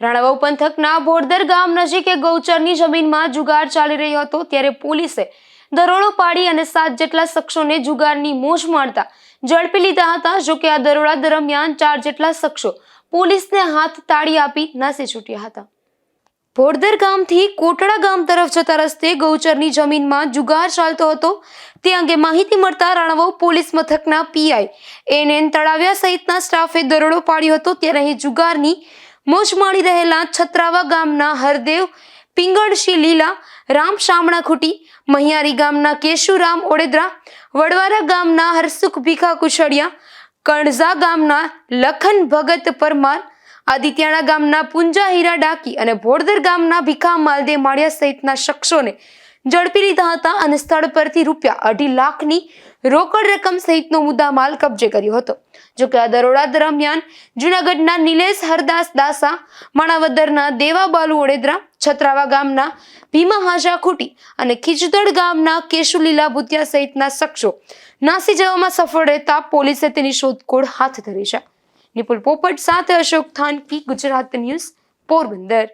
રાણાવાવ પંથકના ભોરદર ગામ નજીકે ગૌચરની જમીનમાં જુગાર ચાલી રહ્યો હતો, ત્યારે પોલીસે દરોડો પાડી અને સાત જેટલા શખ્સોને જુગારની મોજ માણતા ઝડપી લીધા હતા જોકે આ દરોડા દરમિયાન ચાર જેટલા શખ્સો પોલીસને હાથ તાળી આપી નાસી છૂટ્યા હતા. ભોરદર ગામથી કોટડા ગામ તરફ જતા રસ્તે ગૌચરની જમીનમાં જુગાર ચાલતો હતો. તે અંગે માહિતી મળતા રાણાવાવ પોલીસ મથકના પીઆઈ એન એન તળાવ્યા સહિતના સ્ટાફે દરોડો પાડ્યો હતો, ત્યારે અહીં જુગારની મોજ માણી રહેલા છત્રાવા ગામના હરદેવ, પિંગળશી લીલા, રામ શામણા ખૂટી, મહિયારી ગામના કેશુરામ ઓડેદરા, વડવારા ગામના હરસુખ ભીખા કુશળિયા, કણઝા ગામના લખન ભગત પરમાર આદિત્યાણા ગામના પુંજા હીરા ડાકી અને ભોળદર ગામના ભીખા માલદે માળિયા સહિતના શખ્સોને ઝડપી લીધા હતા અને સ્થળ પરથી રૂપિયા અઢી લાખની રોકડ રકમ સહિતનો મુદ્દામાલ કબજે કર્યો હતો. જો કે આ દરોડા દરમિયાન જૂનાગઢના નિલેશ હરદાસ દાસા, માણાવદરના દેવા બાલુ ઓડેદરા, છત્રાવા ગામના ભીમા હાજા ખૂટી અને ખીજદડ ગામના કેશુલીલા ભૂતિયા સહિતના શખ્સો નાસી જવામાં સફળ રહેતા પોલીસે તેની શોધખોળ હાથ ધરી છે. નિપુલ પોપટ સાથે અશોક થાનકી, ગુજરાત ન્યૂઝ, પોરબંદર.